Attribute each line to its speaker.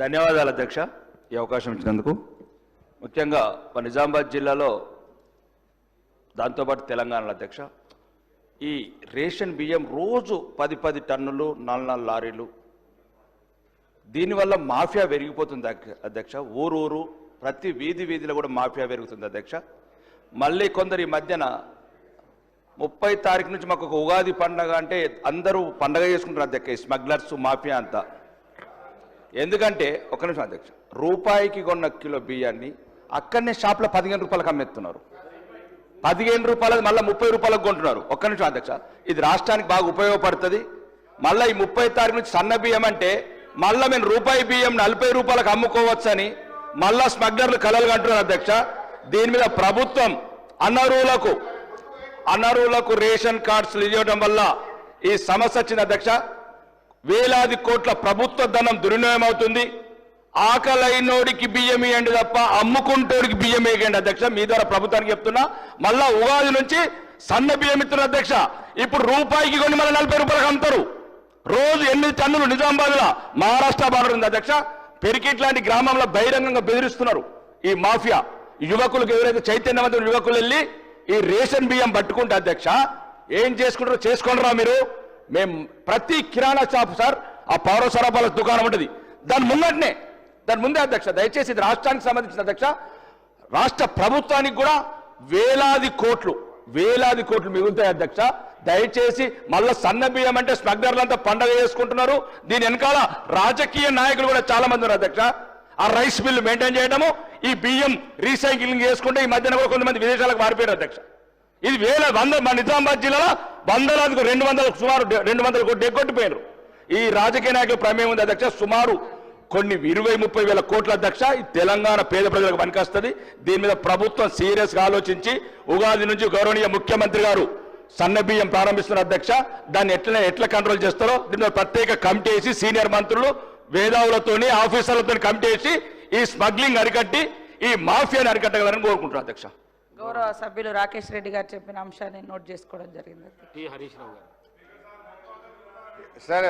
Speaker 1: ధన్యవాదాలు అధ్యక్ష. ఈ అవకాశం ఇచ్చినందుకు. ముఖ్యంగా మా నిజామాబాద్ జిల్లాలో దాంతోపాటు తెలంగాణలో అధ్యక్ష ఈ రేషన్ బియ్యం రోజు పది పది టన్నులు నాలుగు నాలుగు లారీలు. దీనివల్ల మాఫియా పెరిగిపోతుంది అధ్యక్ష. ఊరు ఊరు ప్రతి వీధి వీధిలో కూడా మాఫియా పెరుగుతుంది అధ్యక్ష. మళ్ళీ కొందరు ఈ మధ్యన ముప్పై తారీఖు నుంచి మాకు ఒక ఉగాది పండగ అంటే అందరూ పండగ చేసుకుంటారు అధ్యక్ష. ఈ స్మగ్లర్స్ మాఫియా అంతా. ఎందుకంటే ఒక నిమిషం అధ్యక్ష రూపాయికి కొన్న కిలో బియ్యాన్ని అక్కడనే షాప్లో పదిహేను రూపాయలకు అమ్మేస్తున్నారు. పదిహేను రూపాయలది మళ్ళీ ముప్పై రూపాయలకు కొంటున్నారు. ఒక్క నిమిషం అధ్యక్ష ఇది రాష్ట్రానికి బాగా ఉపయోగపడుతుంది. మళ్ళీ ఈ ముప్పై తారీఖు నుంచి సన్న బియ్యం అంటే మళ్ళీ మేము రూపాయి బియ్యం నలభై రూపాయలకు అమ్ముకోవచ్చని మళ్ళా స్మగ్లర్లు కలలు కంటున్నారు అధ్యక్ష. దీని మీద ప్రభుత్వం అనర్హులకు అనర్హులకు రేషన్ కార్డ్స్ ఇవ్వడం వల్ల ఈ సమస్య వచ్చింది అధ్యక్ష. వేలాది కోట్ల ప్రభుత్వ ధనం దుర్వినియోగం అవుతుంది ఆకలైనోడికి బియ్యం ఇవ్వండి తప్ప అమ్ముకుంటోడికి బియ్యం వేయండి అధ్యక్ష. మీ ద్వారా ప్రభుత్వానికి చెప్తున్నా. మళ్ళా ఉగాది నుంచి సన్న బియ్యం ఇస్తున్న అధ్యక్ష. ఇప్పుడు రూపాయికి కొన్ని మళ్ళీ నలభై రూపాయలకు అమ్ముతారు. రోజు ఎనిమిది టన్నులు నిజామాబాద్లో మహారాష్ట్ర బార్డర్ ఉంది అధ్యక్ష. పెరికిట్ లాంటి గ్రామంలో బహిరంగంగా బెదిరిస్తున్నారు ఈ మాఫియా. యువకులకు ఎవరైతే చైతన్యవంతులు యువకులు వెళ్ళి ఈ రేషన్ బియ్యం పట్టుకుంటే అధ్యక్ష ఏం చేసుకుంటారో చేసుకోండిరా మీరు. మేము ప్రతి కిరాణా షాపు సార్ ఆ పౌర సరఫరాల దుకాణం ఉంటుంది. దాని ముంగటనే దాని ముందే అధ్యక్ష దయచేసి ఇది రాష్ట్రానికి సంబంధించిన అధ్యక్ష రాష్ట్ర ప్రభుత్వానికి కూడా వేలాది కోట్లు వేలాది కోట్లు మిగులుతాయి అధ్యక్ష. దయచేసి మళ్ళీ సన్న బియ్యం అంటే స్మగ్లర్లంతా పండగ చేసుకుంటున్నారు. దీని వెనకాల రాజకీయ నాయకులు కూడా చాలా మంది ఉన్నారు అధ్యక్ష. ఆ రైస్ బిల్లు మెయింటైన్ చేయడము ఈ బియ్యం రీసైక్లింగ్ చేసుకుంటే ఈ మధ్యన కూడా కొంతమంది విదేశాలకు మారిపోయారు అధ్యక్ష. ఇది వేల వంద మన నిజామాబాద్ జిల్లాలో వందలాదికి రెండు వందల సుమారు రెండు వందల కోట్లు ఎగ్గొట్టిపోయినారు. ఈ రాజకీయ నాయకుల ప్రమేయం ఉంది అధ్యక్ష. సుమారు కొన్ని ఇరవై ముప్పై వేల కోట్ల అధ్యక్ష తెలంగాణ పేద ప్రజలకు పనికొస్తుంది. దీని మీద ప్రభుత్వం సీరియస్గా ఆలోచించి ఉగాది నుంచి గౌరవనీయ ముఖ్యమంత్రి గారు సన్న బియ్యం ప్రారంభిస్తున్న అధ్యక్ష. దాన్ని ఎట్లా ఎట్లా కంట్రోల్ చేస్తారో దీని మీద ప్రత్యేక కమిటీ వేసి సీనియర్ మంత్రులు వేదావులతోని ఆఫీసర్లతో కమిటీ వేసి ఈ స్మగ్లింగ్ అరికట్టి ఈ మాఫియాని అరికట్టగలరని కోరుకుంటున్నారు అధ్యక్ష.
Speaker 2: గౌరవ సభ్యులు రాకేష్ రెడ్డి గారు చెప్పిన అంశాన్ని నోట్ చేసుకోవడం జరిగింది.
Speaker 3: టి హరీష్ రావు గారు.
Speaker 4: సరే